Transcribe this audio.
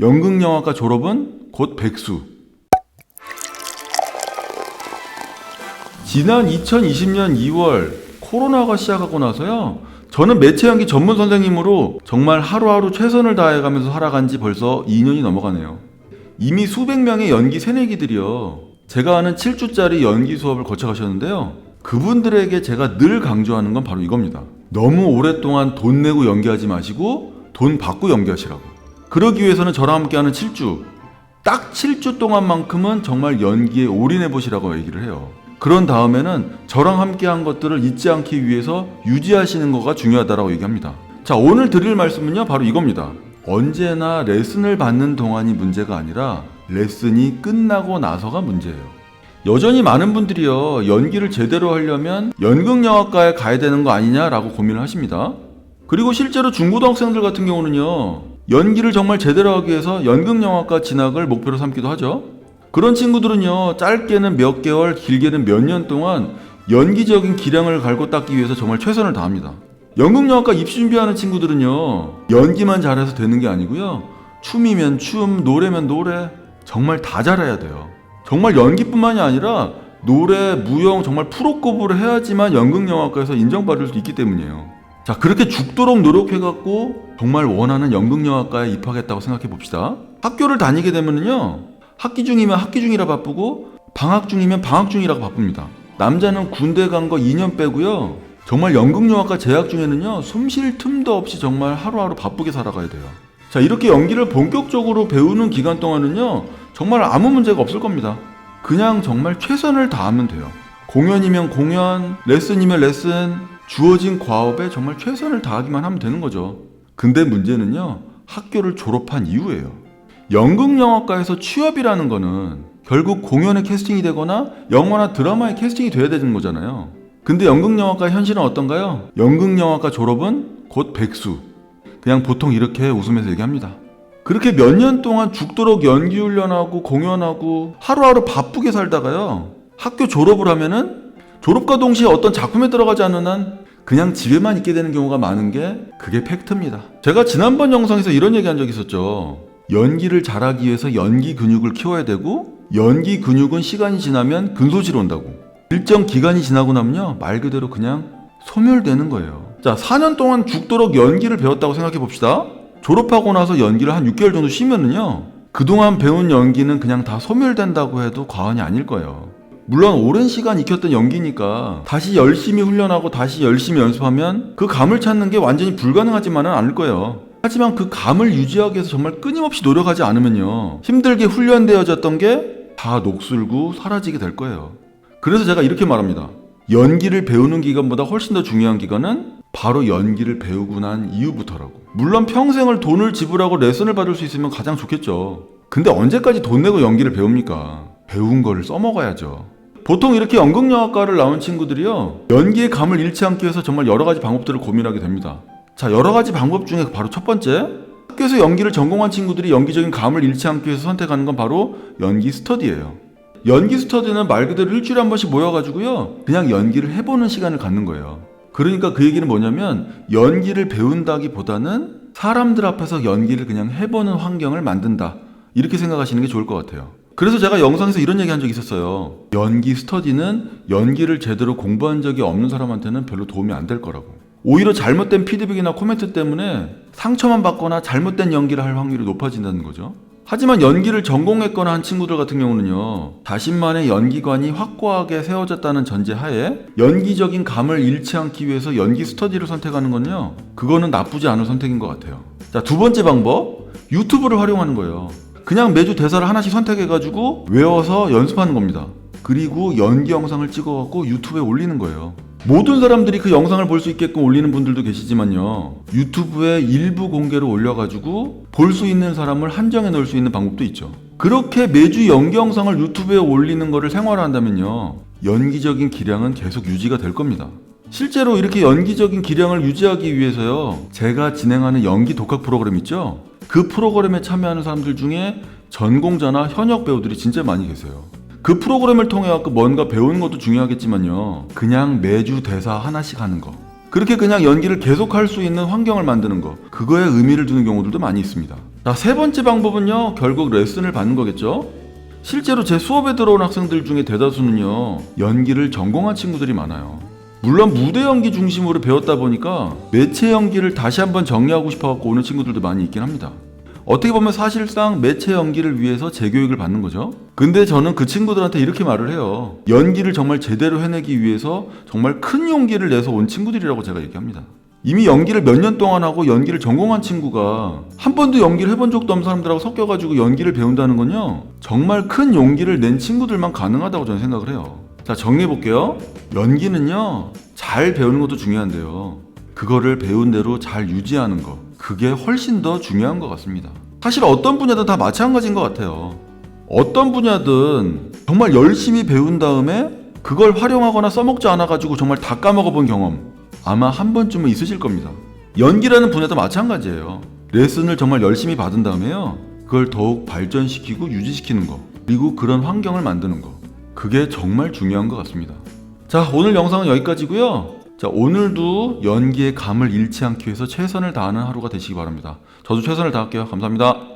연극영화과 졸업은 곧 백수. 지난 2020년 2월 코로나가 시작하고 나서요. 저는 매체 연기 전문 선생님으로 정말 하루하루 최선을 다해가면서 살아간 지 벌써 2년이 넘어가네요. 이미 수백 명의 연기 새내기들이요. 제가 아는 7주짜리 연기 수업을 거쳐가셨는데요. 그분들에게 제가 늘 강조하는 건 바로 이겁니다. 너무 오랫동안 돈 내고 연기하지 마시고 돈 받고 연기하시라고. 그러기 위해서는 저랑 함께하는 7주, 딱 7주 동안만큼은 정말 연기에 올인해 보시라고 얘기를 해요. 그런 다음에는 저랑 함께 한 것들을 잊지 않기 위해서 유지하시는 거가 중요하다라고 얘기합니다. 자, 오늘 드릴 말씀은요, 바로 이겁니다. 언제나 레슨을 받는 동안이 문제가 아니라 레슨이 끝나고 나서가 문제예요. 여전히 많은 분들이요, 연기를 제대로 하려면 연극영화과에 가야 되는 거 아니냐라고 고민을 하십니다. 그리고 실제로 중고등학생들 같은 경우는요, 연기를 정말 제대로 하기 위해서 연극영화과 진학을 목표로 삼기도 하죠. 그런 친구들은요, 짧게는 몇 개월, 길게는 몇 년 동안 연기적인 기량을 갈고 닦기 위해서 정말 최선을 다합니다. 연극영화과 입시 준비하는 친구들은요, 연기만 잘해서 되는 게 아니고요, 춤이면 춤, 노래면 노래, 정말 다 잘해야 돼요. 정말 연기뿐만이 아니라 노래, 무용 정말 프로급으로 해야지만 연극영화과에서 인정받을 수 있기 때문이에요. 자, 그렇게 죽도록 노력해갖고 정말 원하는 연극영화과에 입학했다고 생각해 봅시다. 학교를 다니게 되면은요, 학기 중이면 학기 중이라 바쁘고, 방학 중이면 방학 중이라고 바쁩니다. 남자는 군대 간 거 2년 빼고요. 정말 연극영화과 재학 중에는요, 숨 쉴 틈도 없이 정말 하루하루 바쁘게 살아가야 돼요. 자, 이렇게 연기를 본격적으로 배우는 기간 동안은요, 정말 아무 문제가 없을 겁니다. 그냥 정말 최선을 다하면 돼요. 공연이면 공연, 레슨이면 레슨, 주어진 과업에 정말 최선을 다하기만 하면 되는 거죠. 근데 문제는요, 학교를 졸업한 이후에요. 연극 영화과에서 취업이라는 거는 결국 공연에 캐스팅이 되거나 영화나 드라마에 캐스팅이 돼야 되는 거잖아요. 근데 연극 영화과 현실은 어떤가요? 연극 영화과 졸업은 곧 백수. 그냥 보통 이렇게 웃으면서 얘기합니다. 그렇게 몇 년 동안 죽도록 연기 훈련하고 공연하고 하루하루 바쁘게 살다가요. 학교 졸업을 하면은 졸업과 동시에 어떤 작품에 들어가지 않는 한 그냥 집에만 있게 되는 경우가 많은 게 그게 팩트입니다. 제가 지난번 영상에서 이런 얘기 한적 있었죠. 연기를 잘하기 위해서 연기 근육을 키워야 되고 연기 근육은 시간이 지나면 근소지로 온다고. 일정 기간이 지나고 나면요. 말 그대로 그냥 소멸되는 거예요. 자, 4년 동안 죽도록 연기를 배웠다고 생각해 봅시다. 졸업하고 나서 연기를 한 6개월 정도 쉬면은요. 그동안 배운 연기는 그냥 다 소멸된다고 해도 과언이 아닐 거예요. 물론 오랜 시간 익혔던 연기니까 다시 열심히 훈련하고 다시 열심히 연습하면 그 감을 찾는 게 완전히 불가능하지만은 않을 거예요. 하지만 그 감을 유지하기 위해서 정말 끊임없이 노력하지 않으면요. 힘들게 훈련되어졌던 게 다 녹슬고 사라지게 될 거예요. 그래서 제가 이렇게 말합니다. 연기를 배우는 기간보다 훨씬 더 중요한 기간은 바로 연기를 배우고 난 이후부터라고. 물론 평생을 돈을 지불하고 레슨을 받을 수 있으면 가장 좋겠죠. 근데 언제까지 돈 내고 연기를 배웁니까? 배운 거를 써먹어야죠. 보통 이렇게 연극영화과를 나온 친구들이요. 연기의 감을 잃지 않기 위해서 정말 여러 가지 방법들을 고민하게 됩니다. 자, 여러 가지 방법 중에 바로 첫 번째. 학교에서 연기를 전공한 친구들이 연기적인 감을 잃지 않기 위해서 선택하는 건 바로 연기 스터디예요. 연기 스터디는 말 그대로 일주일에 한 번씩 모여가지고요. 그냥 연기를 해보는 시간을 갖는 거예요. 그러니까 그 얘기는 뭐냐면 연기를 배운다기보다는 사람들 앞에서 연기를 그냥 해보는 환경을 만든다. 이렇게 생각하시는 게 좋을 것 같아요. 그래서 제가 영상에서 이런 얘기 한 적이 있었어요. 연기 스터디는 연기를 제대로 공부한 적이 없는 사람한테는 별로 도움이 안 될 거라고. 오히려 잘못된 피드백이나 코멘트 때문에 상처만 받거나 잘못된 연기를 할 확률이 높아진다는 거죠. 하지만 연기를 전공했거나 한 친구들 같은 경우는요, 자신만의 연기관이 확고하게 세워졌다는 전제 하에 연기적인 감을 잃지 않기 위해서 연기 스터디를 선택하는 건요, 그거는 나쁘지 않은 선택인 것 같아요. 자, 두 번째 방법, 유튜브를 활용하는 거예요. 그냥 매주 대사를 하나씩 선택해가지고 외워서 연습하는 겁니다. 그리고 연기 영상을 찍어갖고 유튜브에 올리는 거예요. 모든 사람들이 그 영상을 볼 수 있게끔 올리는 분들도 계시지만요. 유튜브에 일부 공개로 올려가지고 볼 수 있는 사람을 한정해 놓을 수 있는 방법도 있죠. 그렇게 매주 연기 영상을 유튜브에 올리는 거를 생활화한다면요. 연기적인 기량은 계속 유지가 될 겁니다. 실제로 이렇게 연기적인 기량을 유지하기 위해서요. 제가 진행하는 연기 독학 프로그램 있죠? 그 프로그램에 참여하는 사람들 중에 전공자나 현역 배우들이 진짜 많이 계세요. 그 프로그램을 통해 갖고 뭔가 배우는 것도 중요하겠지만요. 그냥 매주 대사 하나씩 하는 거. 그렇게 그냥 연기를 계속 할 수 있는 환경을 만드는 거. 그거에 의미를 두는 경우들도 많이 있습니다. 자, 세 번째 방법은요, 결국 레슨을 받는 거겠죠? 실제로 제 수업에 들어온 학생들 중에 대다수는요, 연기를 전공한 친구들이 많아요. 물론 무대 연기 중심으로 배웠다 보니까 매체 연기를 다시 한번 정리하고 싶어 갖고 오는 친구들도 많이 있긴 합니다. 어떻게 보면 사실상 매체 연기를 위해서 재교육을 받는 거죠. 근데 저는 그 친구들한테 이렇게 말을 해요. 연기를 정말 제대로 해내기 위해서 정말 큰 용기를 내서 온 친구들이라고 제가 얘기합니다. 이미 연기를 몇 년 동안 하고 연기를 전공한 친구가 한 번도 연기를 해본 적도 없는 사람들하고 섞여가지고 연기를 배운다는 건요. 정말 큰 용기를 낸 친구들만 가능하다고 저는 생각을 해요. 자, 정리해 볼게요. 연기는요, 잘 배우는 것도 중요한데요. 그거를 배운 대로 잘 유지하는 거. 그게 훨씬 더 중요한 것 같습니다. 사실 어떤 분야든 다 마찬가지인 것 같아요. 어떤 분야든 정말 열심히 배운 다음에 그걸 활용하거나 써먹지 않아가지고 정말 다 까먹어본 경험 아마 한 번쯤은 있으실 겁니다. 연기라는 분야도 마찬가지예요. 레슨을 정말 열심히 받은 다음에요. 그걸 더욱 발전시키고 유지시키는 거. 그리고 그런 환경을 만드는 거. 그게 정말 중요한 것 같습니다. 자, 오늘 영상은 여기까지고요. 자, 오늘도 연기의 감을 잃지 않기 위해서 최선을 다하는 하루가 되시기 바랍니다. 저도 최선을 다할게요. 감사합니다.